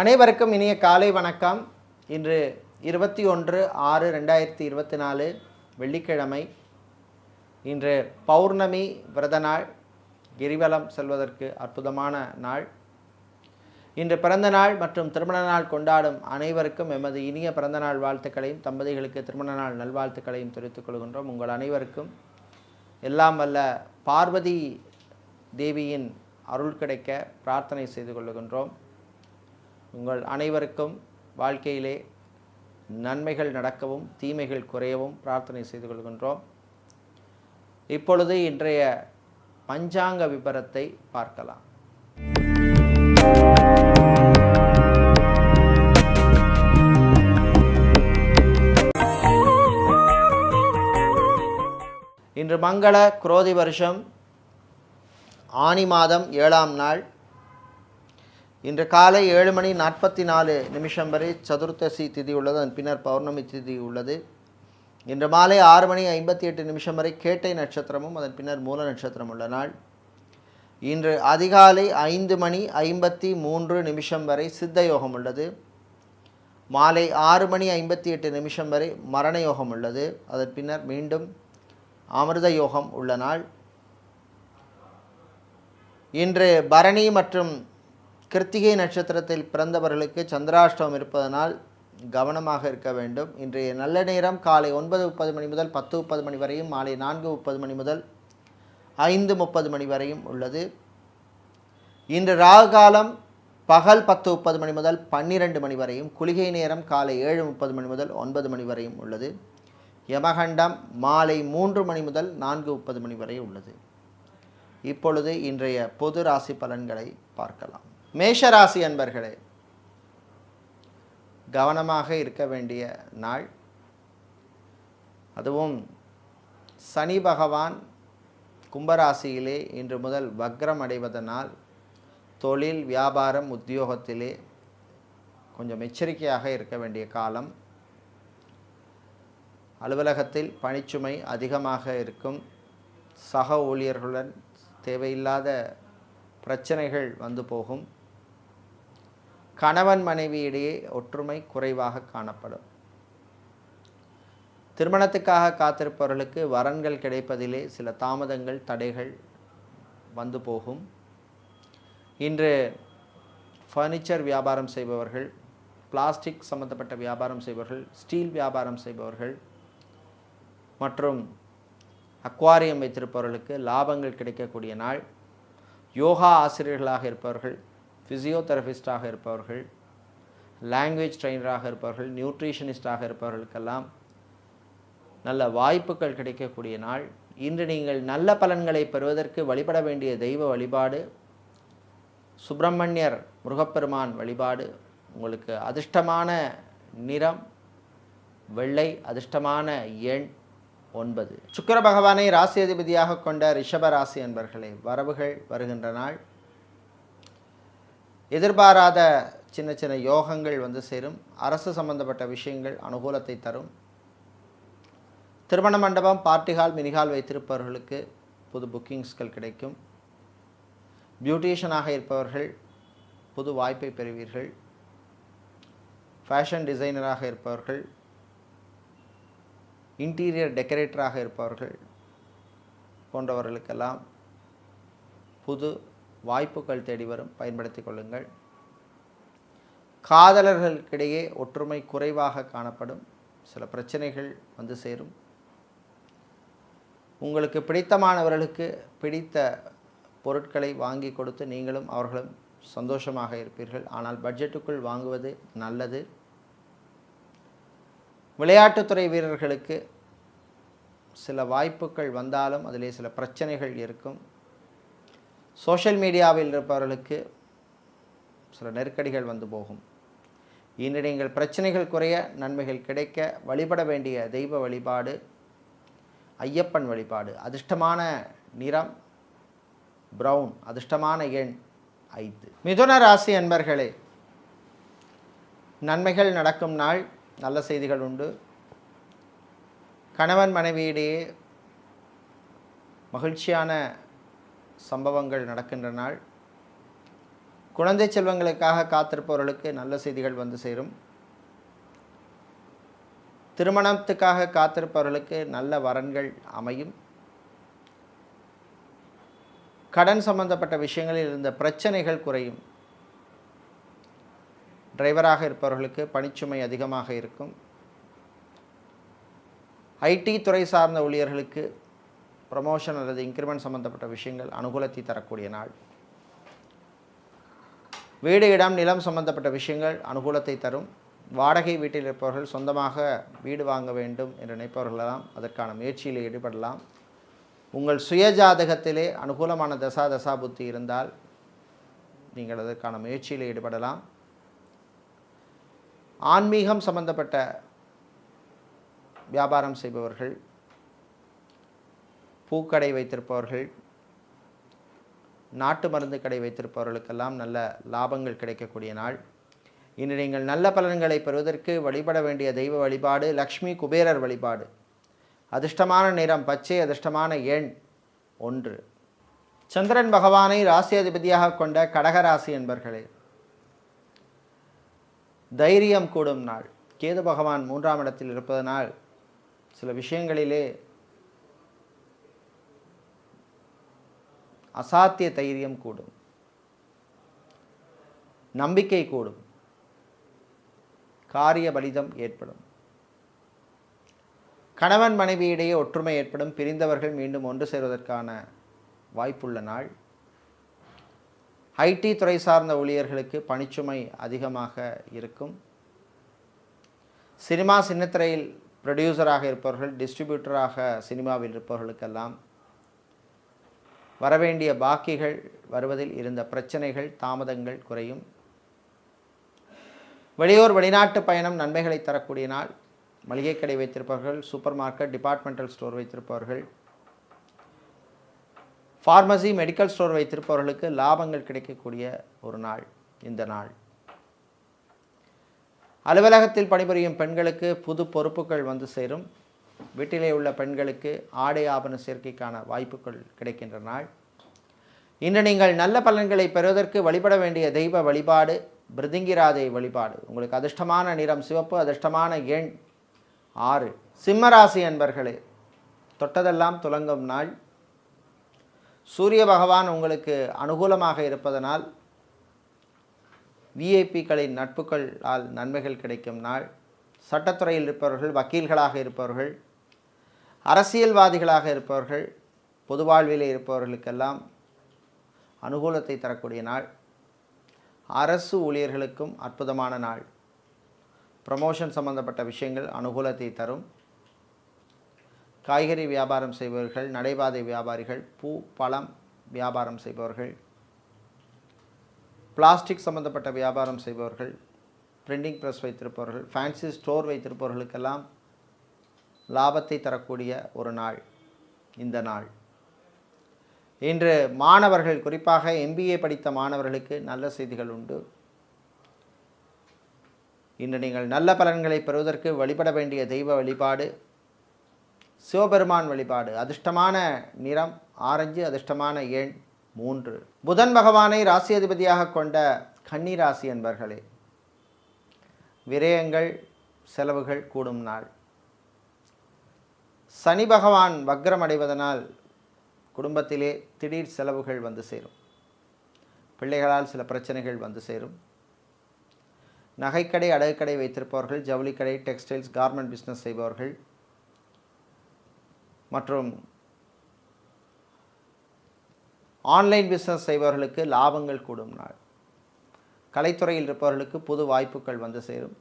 அனைவருக்கும் இனிய காலை வணக்கம். இன்று இருபத்தி ஒன்று ஆறு ரெண்டாயிரத்தி இருபத்தி நாலு வெள்ளிக்கிழமை. இன்று பௌர்ணமி விரத நாள். கிரிவலம் செல்வதற்கு அற்புதமான நாள். இன்று பிறந்த நாள் மற்றும் திருமண நாள் கொண்டாடும் அனைவருக்கும் எமது இனிய பிறந்த நாள் வாழ்த்துக்களையும் தம்பதிகளுக்கு திருமண நாள் நல்வாழ்த்துக்களையும் தெரிவித்துக் கொள்கின்றோம். உங்கள் அனைவருக்கும் எல்லாம் வல்ல பார்வதி தேவியின் அருள் கிடைக்க பிரார்த்தனை செய்து கொள்ளுகின்றோம். உங்கள் அனைவருக்கும் வாழ்க்கையிலே நன்மைகள் நடக்கவும் தீமைகள் குறையவும் பிரார்த்தனை செய்து கொள்கின்றோம். இப்பொழுது இன்றைய பஞ்சாங்க விபரத்தை பார்க்கலாம். இன்று மங்கள குரோதி வருஷம். ஆனி மாதம் ஏழாம் நாள். இன்று காலை ஏழு மணி நாற்பத்தி நாலு நிமிஷம் வரை சதுர்த்தசி திதி உள்ளது அதன் பின்னர் பௌர்ணமி திதி உள்ளது. இன்று மாலை ஆறு மணி ஐம்பத்தி எட்டு நிமிஷம் வரை கேட்டை நட்சத்திரமும் அதன் பின்னர் மூல நட்சத்திரம் உள்ள நாள். இன்று அதிகாலை ஐந்து மணி ஐம்பத்தி மூன்று நிமிஷம் வரை சித்த யோகம் உள்ளது. மாலை ஆறு மணி ஐம்பத்தி எட்டு நிமிஷம் வரை மரண யோகம் உள்ளது. அதன் பின்னர் மீண்டும் அமிர்த யோகம் உள்ள நாள். இன்று பரணி மற்றும் கிருத்திகை நட்சத்திரத்தில் பிறந்தவர்களுக்கு சந்திராஷ்டமம் இருப்பதனால் கவனமாக இருக்க வேண்டும். இன்றைய நல்ல நேரம் காலை ஒன்பது முப்பது மணி முதல் பத்து முப்பது மணி வரையும் மாலை நான்கு முப்பது மணி முதல் ஐந்து முப்பது மணி வரையும் உள்ளது. இன்று ராகு காலம் பகல் பத்து முப்பது மணி முதல் பன்னிரெண்டு மணி வரையும் குளிகை நேரம் காலை ஏழு முப்பது மணி முதல் ஒன்பது மணி வரையும் உள்ளது. யமகண்டம் மாலை மூன்று மணி முதல் நான்கு முப்பது மணி வரை உள்ளது. இப்பொழுது இன்றைய பொது ராசி பலன்களை பார்க்கலாம். மேஷராசி அன்பர்களே கவனமாக இருக்க வேண்டிய நாள். அதுவும் சனி பகவான் கும்பராசியிலே இன்று முதல் வக்ரம் அடைவதனால் தொழில் வியாபாரம் உத்தியோகத்திலே கொஞ்சம் எச்சரிக்கையாக இருக்க வேண்டிய காலம். அலுவலகத்தில் பணிச்சுமை அதிகமாக இருக்கும். சக ஊழியர்களுடன் தேவையில்லாத பிரச்சனைகள் வந்து போகும். கணவன் மனைவியிடையே ஒற்றுமை குறைவாக காணப்படும். திருமணத்துக்காக காத்திருப்பவர்களுக்கு வரன்கள் கிடைப்பதிலே சில தாமதங்கள் தடைகள் வந்து போகும். இன்று ஃபர்னிச்சர் வியாபாரம் செய்பவர்கள் பிளாஸ்டிக் சம்பந்தப்பட்ட வியாபாரம் செய்பவர்கள் ஸ்டீல் வியாபாரம் செய்பவர்கள் மற்றும் அக்வாரியம் வைத்திருப்பவர்களுக்கு லாபங்கள் கிடைக்கக்கூடிய நாள். யோகா ஆசிரியர்களாக இருப்பவர்கள் ஃபிசியோதெரபிஸ்டாக இருப்பவர்கள் லாங்குவேஜ் ட்ரெயினராக இருப்பவர்கள் நியூட்ரிஷனிஸ்டாக இருப்பவர்களுக்கெல்லாம் நல்ல வாய்ப்புகள் கிடைக்கக்கூடிய நாள். இன்று நீங்கள் நல்ல பலன்களை பெறுவதற்கு வழிபட வேண்டிய தெய்வ வழிபாடு சுப்பிரமணியர் முருகப்பெருமான் வழிபாடு உங்களுக்கு அதிர்ஷ்டமான நிறம் வெள்ளை அதிர்ஷ்டமான எண் ஒன்பது. சுக்கர பகவானை ராசி அதிபதியாக கொண்ட ரிஷப ராசி என்பர்களே வரவுகள் வருகின்ற நாள். எதிர்பாராத சின்ன சின்ன யோகங்கள் வந்து சேரும். அரசு சம்பந்தப்பட்ட விஷயங்கள் அனுகூலத்தை தரும். திருமண மண்டபம் பார்ட்டி ஹால் மினிஹால் வைத்திருப்பவர்களுக்கு புது புக்கிங்ஸ்கள் கிடைக்கும். பியூட்டிஷியனாக இருப்பவர்கள் புது வாய்ப்பை பெறுவீர்கள். ஃபேஷன் டிசைனராக இருப்பவர்கள் இன்டீரியர் டெக்கரேட்டராக இருப்பவர்கள் போன்றவர்களுக்கெல்லாம் புது வாய்ப்புகள் தேடி வரும். பயன்படுத்திக் கொள்ளுங்கள். காதலர்களுக்கிடையே ஒற்றுமை குறைவாக காணப்படும். சில பிரச்சனைகள் வந்து சேரும். உங்களுக்கு பிடித்தமானவர்களுக்கு பிடித்த பொருட்களை வாங்கி கொடுத்து நீங்களும் அவர்களும் சந்தோஷமாக இருப்பீர்கள். ஆனால் பட்ஜெட்டுக்குள் வாங்குவது நல்லது. விளையாட்டுத்துறை வீரர்களுக்கு சில வாய்ப்புகள் வந்தாலும் அதிலே சில பிரச்சனைகள் இருக்கும். சோஷியல் மீடியாவில் இருப்பவர்களுக்கு சில நெருக்கடிகள் வந்து போகும். இன்று நீங்கள் பிரச்சனைகள் குறைய நன்மைகள் கிடைக்க வழிபட வேண்டிய தெய்வ வழிபாடு ஐயப்பன் வழிபாடு. அதிர்ஷ்டமான நிறம் ப்ரௌன் அதிர்ஷ்டமான எண் ஐந்து. மிதுன ராசி அன்பர்களே நன்மைகள் நடக்கும் நாள் நல்ல செய்திகள் உண்டு. கணவன் மனைவியிடையே மகிழ்ச்சியான சம்பவங்கள் நடக்கின்ற நாள். குழந்தை செல்வங்களுக்காக காத்திருப்பவர்களுக்கு நல்ல செய்திகள் வந்து சேரும். திருமணத்துக்காக காத்திருப்பவர்களுக்கு நல்ல வரன்கள் அமையும். கடன் சம்பந்தப்பட்ட விஷயங்களில் இருந்த பிரச்சனைகள் குறையும். டிரைவராக இருப்பவர்களுக்கு பணிச்சுமை அதிகமாக இருக்கும். ஐடி துறை சார்ந்த ஊழியர்களுக்கு ப்ரமோஷன் அல்லது இன்க்ரிமெண்ட் சம்பந்தப்பட்ட விஷயங்கள் அனுகூலத்தை தரக்கூடிய நாள். வீடு இடம் நிலம் சம்பந்தப்பட்ட விஷயங்கள் அனுகூலத்தை தரும். வாடகை வீட்டில் இருப்பவர்கள் சொந்தமாக வீடு வாங்க வேண்டும் என்று நினைப்பவர்களெல்லாம் அதற்கான முயற்சியில் ஈடுபடலாம். உங்கள் சுய ஜாதகத்திலே அனுகூலமான தசா தசா புத்தி இருந்தால் நீங்கள் அதற்கான முயற்சியில் ஈடுபடலாம். ஆன்மீகம் சம்பந்தப்பட்ட வியாபாரம் செய்பவர்கள் பூக்கடை வைத்திருப்பவர்கள் நாட்டு மருந்து கடை வைத்திருப்பவர்களுக்கெல்லாம் நல்ல லாபங்கள் கிடைக்கக்கூடிய நாள். இன்று நீங்கள் நல்ல பலன்களை பெறுவதற்கு வழிபட வேண்டிய தெய்வ வழிபாடு லக்ஷ்மி குபேரர் வழிபாடு. அதிர்ஷ்டமான நிறம் பச்சை அதிர்ஷ்டமான எண் ஒன்று. சந்திரன் பகவானை ராசி அதிபதியாக கொண்ட கடகராசி என்பர்களே தைரியம் கூடும் நாள். கேது பகவான் மூன்றாம் இடத்தில் இருப்பதனால் சில விஷயங்களிலே அசாத்திய தைரியம் கூடும். நம்பிக்கை கூடும். காரிய பலிதம் ஏற்படும். கணவன் மனைவியிடையே ஒற்றுமை ஏற்படும். பிரிந்தவர்கள் மீண்டும் ஒன்று சேர்வதற்கான வாய்ப்புள்ள நாள். ஐடி துறை சார்ந்த ஊழியர்களுக்கு பணிச்சுமை அதிகமாக இருக்கும். சினிமா சின்னத்திரையில் ப்ரொடியூசராக இருப்பவர்கள் டிஸ்ட்ரிபியூட்டராக சினிமாவில் இருப்பவர்களுக்கெல்லாம் வரவேண்டிய பாக்கிகள் வருவதில் இருந்த பிரச்சனைகள் தாமதங்கள் குறையும். வெளியூர் வெளிநாட்டு பயணம் நன்மைகளை தரக்கூடிய நாள். மளிகை கடை வைத்திருப்பவர்கள் சூப்பர் மார்க்கெட் டிபார்ட்மெண்டல் ஸ்டோர் வைத்திருப்பவர்கள். ஃபார்மசி மெடிக்கல் ஸ்டோர் வைத்திருப்பவர்களுக்கு லாபங்கள் கிடைக்கக்கூடிய ஒரு நாள் இந்த நாள். அலுவலகத்தில் பணிபுரியும் பெண்களுக்கு புது பொறுப்புகள் வந்து சேரும். வீட்டிலே உள்ள பெண்களுக்கு ஆடை ஆபண சேர்க்கைக்கான வாய்ப்புகள் கிடைக்கின்ற நாள். இன்று நீங்கள் நல்ல பலன்களை பெறுவதற்கு வழிபட வேண்டிய தெய்வ வழிபாடு பிருதிங்கிராதை வழிபாடு. உங்களுக்கு அதிர்ஷ்டமான நிறம் சிவப்பு அதிர்ஷ்டமான எண் ஆறு. சிம்மராசி அன்பர்களே தொட்டதெல்லாம் துலங்கும் நாள். சூரிய பகவான் உங்களுக்கு அனுகூலமாக இருப்பதனால் விஐபிக்களின் நட்புகளால் நன்மைகள் கிடைக்கும் நாள். சட்டத்துறையில் இருப்பவர்கள் வக்கீல்களாக இருப்பவர்கள் அரசியல்வாதிகளாக இருப்பவர்கள் பொது வாழ்வில் இருப்பவர்களுக்கெல்லாம் அனுகூலத்தை தரக்கூடிய நாள். அரசு ஊழியர்களுக்கும் அற்புதமான நாள். ப்ரமோஷன் சம்பந்தப்பட்ட விஷயங்கள் அனுகூலத்தை தரும். காய்கறி வியாபாரம் செய்பவர்கள் நடைபாதை வியாபாரிகள் பூ பழம் வியாபாரம் செய்பவர்கள். பிளாஸ்டிக் சம்பந்தப்பட்ட வியாபாரம் செய்பவர்கள் பிரிண்டிங் ப்ரெஸ் வைத்திருப்பவர்கள் ஃபேன்சி ஸ்டோர் வைத்திருப்பவர்களுக்கெல்லாம் லாபத்தை தரக்கூடிய ஒரு நாள் இந்த நாள். இன்று மாணவர்கள் குறிப்பாக எம்பிஏ படித்த மாணவர்களுக்கு நல்ல செய்திகள் உண்டு. இன்று நீங்கள் நல்ல பலன்களை பெறுவதற்கு வழிபட வேண்டிய தெய்வ வழிபாடு சிவபெருமான் வழிபாடு அதிர்ஷ்டமான நிறம் ஆரஞ்சு அதிர்ஷ்டமான எண் மூன்று. புதன் பகவானை ராசி அதிபதியாக கொண்ட கன்னிராசி என்பர்களே விரயங்கள் செலவுகள் கூடும் நாள். சனி பகவான் வக்ரம் அடைவதனால் குடும்பத்திலே திடீர் செலவுகள் வந்து சேரும். பிள்ளைகளால் சில பிரச்சனைகள் வந்து சேரும். நகைக்கடை அடகுக்கடை வைத்திருப்பவர்கள் ஜவுளிக்கடை டெக்ஸ்டைல்ஸ் கார்மெண்ட் பிஸ்னஸ் செய்பவர்கள் மற்றும் ஆன்லைன் பிஸ்னஸ் செய்பவர்களுக்கு லாபங்கள் கூடும் நாள். கலைத்துறையில் இருப்பவர்களுக்கு புது வாய்ப்புகள் வந்து சேரும்.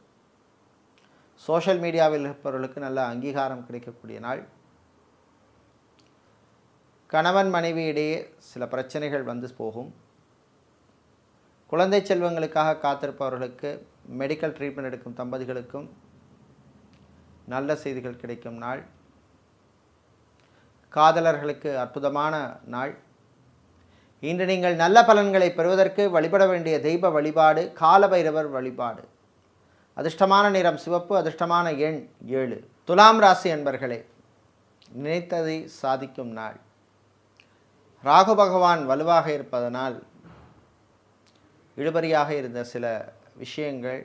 சோஷியல் மீடியாவில் இருப்பவர்களுக்கு நல்ல அங்கீகாரம் கிடைக்கக்கூடிய நாள். கணவன் மனைவி இடையே சில பிரச்சனைகள் வந்து போகும். குழந்தை செல்வங்களுக்காக காத்திருப்பவர்களுக்கு மெடிக்கல் ட்ரீட்மெண்ட் எடுக்கும் தம்பதிகளுக்கும் நல்ல செய்திகள் கிடைக்கும் நாள். காதலர்களுக்கு அற்புதமான நாள். இன்று நீங்கள் நல்ல பலன்களை பெறுவதற்கு வழிபட வேண்டிய தெய்வ வழிபாடு காலபைரவர் வழிபாடு. அதிர்ஷ்டமான நிறம் சிவப்பு அதிர்ஷ்டமான எண் ஏழு. துலாம் ராசி என்பர்களே நினைத்ததை சாதிக்கும் நாள். ராகு பகவான் வலுவாக இருப்பதனால் இழுபறியாக இருந்த சில விஷயங்கள்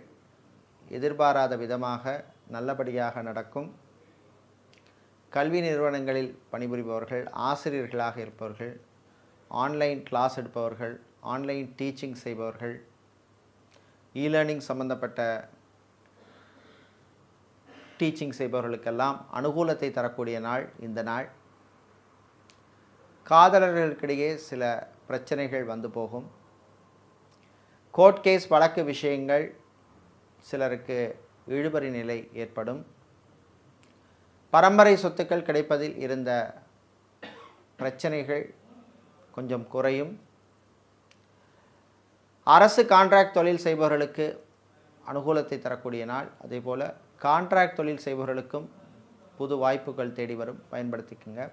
எதிர்பாராத விதமாக நல்லபடியாக நடக்கும். கல்வி நிறுவனங்களில் பணிபுரிபவர்கள் ஆசிரியர்களாக இருப்பவர்கள் ஆன்லைன் கிளாஸ் எடுப்பவர்கள் ஆன்லைன் டீச்சிங் செய்பவர்கள் இ லேர்னிங் சம்பந்தப்பட்ட டீச்சிங் செய்பவர்களுக்கெல்லாம் அனுகூலத்தை தரக்கூடிய நாள் இந்த நாள். காதலர்களுக்கிடையே சில பிரச்சனைகள் வந்து போகும். கோர்ட் கேஸ் வழக்கு விஷயங்கள் சிலருக்கு இழுபறி நிலை ஏற்படும். பரம்பரை சொத்துக்கள் கிடைப்பதில் இருந்த பிரச்சனைகள் கொஞ்சம் குறையும். அரசு கான்ட்ராக்ட் தொழில் செய்பவர்களுக்கு அனுகூலத்தை தரக்கூடிய நாள் அதே போல் கான்ட்ராக்ட் தொழில் செய்பவர்களுக்கும் புது வாய்ப்புகள் தேடி வரும். பயன்படுத்திக்கோங்க.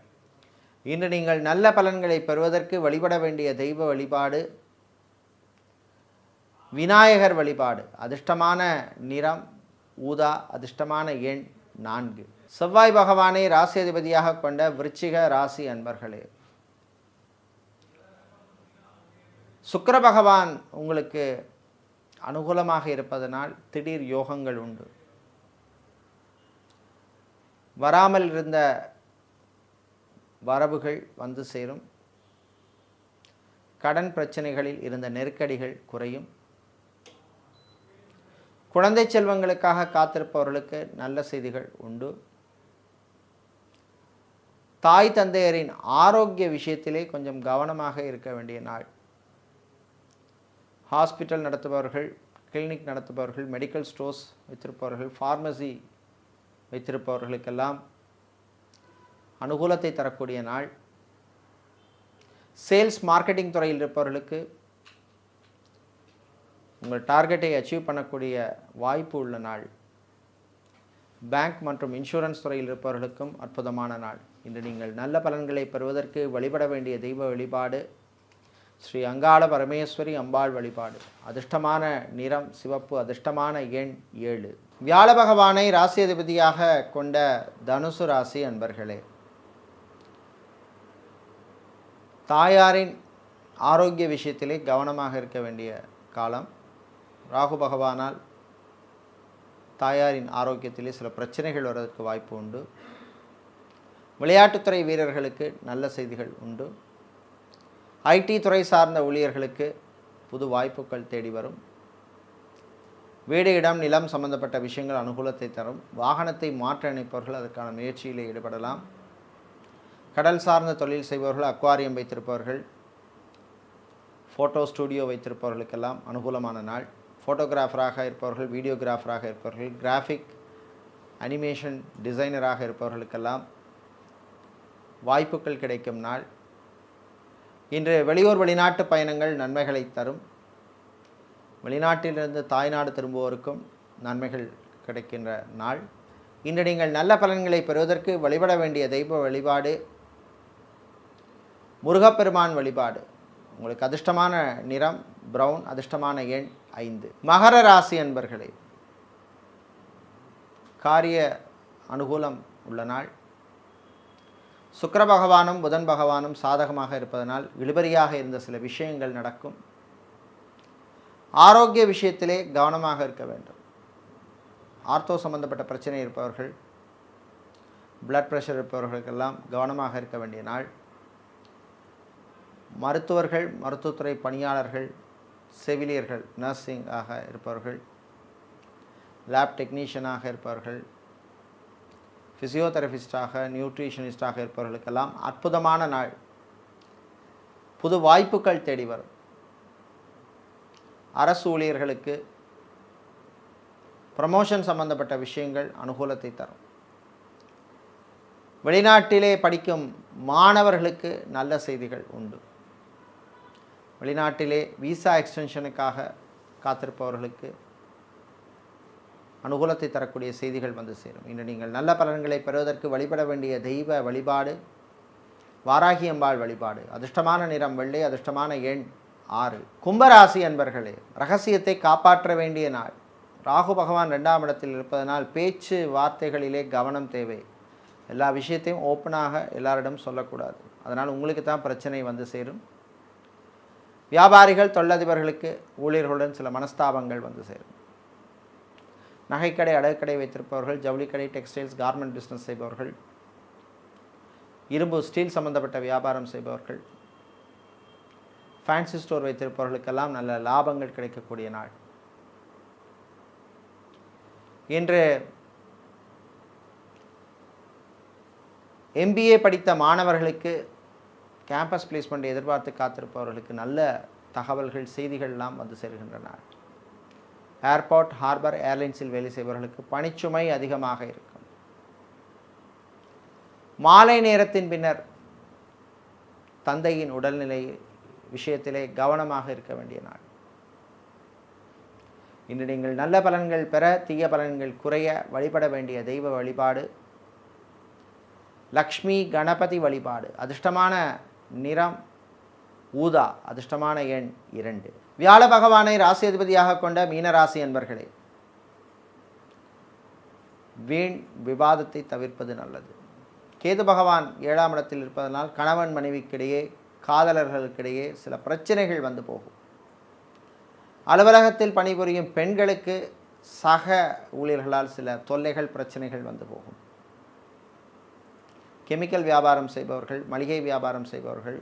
இன்று நீங்கள் நல்ல பலன்களை பெறுவதற்கு வழிபட வேண்டிய தெய்வ வழிபாடு விநாயகர் வழிபாடு அதிர்ஷ்டமான நிறம் ஊதா அதிர்ஷ்டமான எண் நான்கு. செவ்வாய் பகவானை ராசி அதிபதியாக கொண்ட விருச்சிக ராசி அன்பர்களே சுக்கர பகவான் உங்களுக்கு அனுகூலமாக இருப்பதனால் திடீர் யோகங்கள் உண்டு. வராமல் இருந்த வரவுகள் வந்து சேரும். கடன் பிரச்சனைகளில் இருந்த நெருக்கடிகள் குறையும். குழந்தை செல்வங்களுக்காக காத்திருப்பவர்களுக்கு நல்ல செய்திகள் உண்டு. தாய் தந்தையரின் ஆரோக்கிய விஷயத்திலே கொஞ்சம் கவனமாக இருக்க வேண்டிய நாள். ஹாஸ்பிட்டல் நடத்துபவர்கள் கிளினிக் நடத்துபவர்கள் மெடிக்கல் ஸ்டோர்ஸ் வைத்திருப்பவர்கள் ஃபார்மசி வைத்திருப்பவர்களுக்கெல்லாம் அனுகூலத்தை தரக்கூடிய நாள். சேல்ஸ் மார்க்கெட்டிங் துறையில் இருப்பவர்களுக்கு உங்கள் டார்கெட்டை அச்சீவ் பண்ணக்கூடிய வாய்ப்பு உள்ள நாள். பேங்க் மற்றும் இன்சூரன்ஸ் துறையில் இருப்பவர்களுக்கும் அற்புதமான நாள். இன்று நீங்கள் நல்ல பலன்களை பெறுவதற்கு வழிபட வேண்டிய தெய்வ வழிபாடு ஸ்ரீ அங்காள பரமேஸ்வரி அம்பாள் வழிபாடு. அதிர்ஷ்டமான நிறம் சிவப்பு அதிர்ஷ்டமான எண் ஏழு. வியாழ பகவானை ராசி அதிபதியாக கொண்ட தனுசு ராசி அன்பர்களே தாயாரின் ஆரோக்கிய விஷயத்திலே கவனமாக இருக்க வேண்டிய காலம். ராகு பகவானால் தாயாரின் ஆரோக்கியத்திலே சில பிரச்சனைகள் வருவதற்கு வாய்ப்பு உண்டு. விளையாட்டுத்துறை வீரர்களுக்கு நல்ல செய்திகள் உண்டு. ஐடி துறை சார்ந்த ஊழியர்களுக்கு புது வாய்ப்புகள் தேடி வரும். வீடு இடம் நிலம் சம்பந்தப்பட்ட விஷயங்கள் அனுகூலத்தை தரும். வாகனத்தை மாற்ற நினைப்பவர்கள் அதற்கான முயற்சியில் ஈடுபடலாம். கடல் சார்ந்த தொழில் செய்பவர்கள் அக்வாரியம் வைத்திருப்பவர்கள் ஃபோட்டோ ஸ்டூடியோ வைத்திருப்பவர்களுக்கெல்லாம் அனுகூலமான நாள். ஃபோட்டோகிராஃபராக இருப்பவர்கள் வீடியோகிராஃபராக இருப்பவர்கள் கிராஃபிக் அனிமேஷன் டிசைனராக இருப்பவர்களுக்கெல்லாம் வாய்ப்புகள் கிடைக்கும் நாள். இன்று வெளியூர் வெளிநாட்டு பயணங்கள் நன்மைகளை தரும். வெளிநாட்டிலிருந்து தாய்நாடு திரும்புவோருக்கும் நன்மைகள் கிடைக்கின்ற நாள். இன்று நீங்கள் நல்ல பலன்களை பெறுவதற்கு வழிபட வேண்டிய தெய்வ வழிபாடு முருகப்பெருமான் வழிபாடு. உங்களுக்கு அதிர்ஷ்டமான நிறம் பிரவுன் அதிர்ஷ்டமான எண் ஐந்து. மகர ராசி என்பர்களே காரிய அனுகூலம் உள்ள நாள். சுக்கர பகவானும் புதன் பகவானும் சாதகமாக இருப்பதனால் இழுபறியாக இருந்த சில விஷயங்கள் நடக்கும். ஆரோக்கிய விஷயத்திலே கவனமாக இருக்க வேண்டும். ஆர்த்தோ சம்பந்தப்பட்ட பிரச்சனை இருப்பவர்கள் பிளட் ப்ரெஷர் இருப்பவர்களுக்கெல்லாம் கவனமாக இருக்க வேண்டிய நாள். மருத்துவர்கள் மருத்துவத்துறை பணியாளர்கள் செவிலியர்கள் நர்சிங் ஆக இருப்பவர்கள் லேப் டெக்னீஷியனாக இருப்பவர்கள் ஃபிசியோதெரபிஸ்டாக நியூட்ரிஷனிஸ்டாக இருப்பவர்களுக்கெல்லாம் அற்புதமான நாள். புது வாய்ப்புகள் தேடி வரும். அரசு ஊழியர்களுக்கு ப்ரமோஷன் சம்பந்தப்பட்ட விஷயங்கள் அனுகூலத்தை தரும். வெளிநாட்டிலே படிக்கும் மாணவர்களுக்கு நல்ல செய்திகள் உண்டு. வெளிநாட்டிலே விசா எக்ஸ்டென்ஷனுக்காக காத்திருப்பவர்களுக்கு அனுகூலத்தை தரக்கூடிய செய்திகள் வந்து சேரும். இன்று நீங்கள் நல்ல பலன்களை பெறுவதற்கு வழிபட வேண்டிய தெய்வ வழிபாடு வாராகி அம்பாள் வழிபாடு அதிர்ஷ்டமான நிறம் வெள்ளை அதிர்ஷ்டமான எண் ஆறு. கும்பராசி அன்பர்களே ரகசியத்தை காப்பாற்ற வேண்டிய நாள். ராகு பகவான் ரெண்டாம் இடத்தில் இருப்பதனால் பேச்சு வார்த்தைகளிலே கவனம் தேவை. எல்லா விஷயத்தையும் ஓப்பனாக எல்லாரிடம் சொல்லக்கூடாது. அதனால் உங்களுக்கு தான் பிரச்சனை வந்து சேரும். வியாபாரிகள் தொழிலதிபர்களுக்கு ஊழியர்களுடன் சில மனஸ்தாபங்கள் வந்து சேரும். நகைக்கடை அடகுக்கடை வைத்திருப்பவர்கள் ஜவுளிக்கடை டெக்ஸ்டைல்ஸ் கார்மெண்ட் பிஸ்னஸ் செய்பவர்கள் இரும்பு ஸ்டீல் சம்பந்தப்பட்ட வியாபாரம் செய்பவர்கள் ஃபேன்சி ஸ்டோர் வைத்திருப்பவர்களுக்கெல்லாம் நல்ல லாபங்கள் கிடைக்கக்கூடிய நாள். இன்று எம்பிஏ படித்த மாணவர்களுக்கு கேம்பஸ் பிளேஸ்மெண்ட் எதிர்பார்த்து காத்திருப்பவர்களுக்கு நல்ல தகவல்கள் செய்திகள்லாம் வந்து சேர்கின்றன. ஏர்போர்ட் ஹார்பர் ஏர்லைன்ஸில் வேலை செய்பவர்களுக்கு பணிச்சுமை அதிகமாக இருக்கும். மாலை நேரத்தின் பின்னர் தந்தையின் உடல்நிலை விஷயத்திலே கவனமாக இருக்க வேண்டிய நாள். இன்று நீங்கள் நல்ல பலன்கள் பெற தீய பலன்கள் குறைய வழிபட வேண்டிய தெய்வ வழிபாடு. லக்ஷ்மி கணபதி வழிபாடு. அதிர்ஷ்டமான நிறம் ஊதா அதிர்ஷ்டமான எண் இரண்டு. வியாழ பகவானை ராசி அதிபதியாக கொண்ட மீனராசி என்பர்களே வீண் விவாதத்தை தவிர்ப்பது நல்லது. கேது பகவான் ஏழாம் இடத்தில் இருப்பதனால் கணவன் மனைவிக்கிடையே காதலர்களுக்கிடையே சில பிரச்சனைகள் வந்து போகும். அலுவலகத்தில் பணிபுரியும் பெண்களுக்கு சக ஊழியர்களால் சில தொல்லைகள் பிரச்சனைகள் வந்து போகும். கெமிக்கல் வியாபாரம் செய்பவர்கள் மளிகை வியாபாரம் செய்பவர்கள்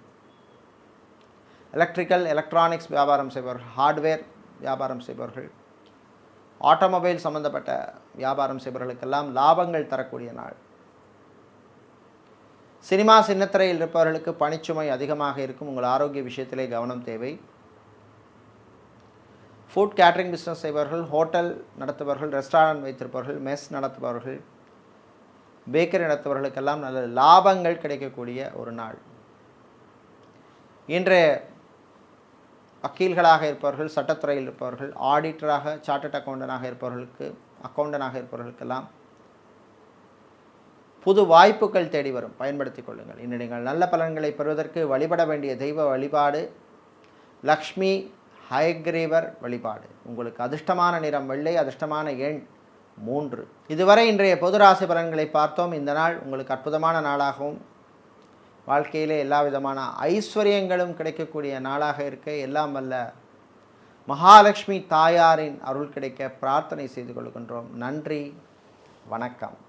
எலக்ட்ரிக்கல் எலக்ட்ரானிக்ஸ் வியாபாரம் செய்பவர்கள் ஹார்ட்வேர் வியாபாரம் செய்பவர்கள் ஆட்டோமொபைல் சம்பந்தப்பட்ட வியாபாரம் செய்பவர்களுக்கெல்லாம் லாபங்கள் தரக்கூடிய நாள். சினிமா சின்னத்திரையில் இருப்பவர்களுக்கு பணிச்சுமை அதிகமாக இருக்கும். உங்கள் ஆரோக்கிய விஷயத்திலே கவனம் தேவை. ஃபுட் கேட்ரிங் பிஸ்னஸ் செய்பவர்கள் ஹோட்டல் நடத்துபவர்கள் ரெஸ்டாரண்ட் வைத்திருப்பவர்கள் மெஸ் நடத்துபவர்கள் பேக்கரி நடத்துபவர்களுக்கெல்லாம் நல்ல லாபங்கள் கிடைக்கக்கூடிய ஒரு நாள். இன்று வக்கீல்களாக இருப்பவர்கள் சட்டத்துறையில் இருப்பவர்கள் ஆடிட்டராக சார்ட்டட் அக்கௌண்டனாக இருப்பவர்களுக்கு அக்கௌண்டனாக இருப்பவர்களுக்கெல்லாம் புது வாய்ப்புகள் தேடி வரும். பயன்படுத்திக் கொள்ளுங்கள். இன்று நீங்கள் நல்ல பலன்களை பெறுவதற்கு வழிபட வேண்டிய தெய்வ வழிபாடு லக்ஷ்மி ஹயக்ரீவர் வழிபாடு. உங்களுக்கு அதிர்ஷ்டமான நிறம் வெள்ளை அதிர்ஷ்டமான எண் மூன்று. இதுவரை இன்றைய பொது ராசி பலன்களை பார்த்தோம். இந்த நாள் உங்களுக்கு அற்புதமான நாளாகவும் வாழ்க்கையிலே எல்லா விதமான ஐஸ்வர்யங்களும் கிடைக்கக்கூடிய நாளாக இருக்க எல்லாம் வல்ல மகாலட்சுமி தாயாரின் அருள் கிடைக்க பிரார்த்தனை செய்து கொள்கின்றோம். நன்றி வணக்கம்.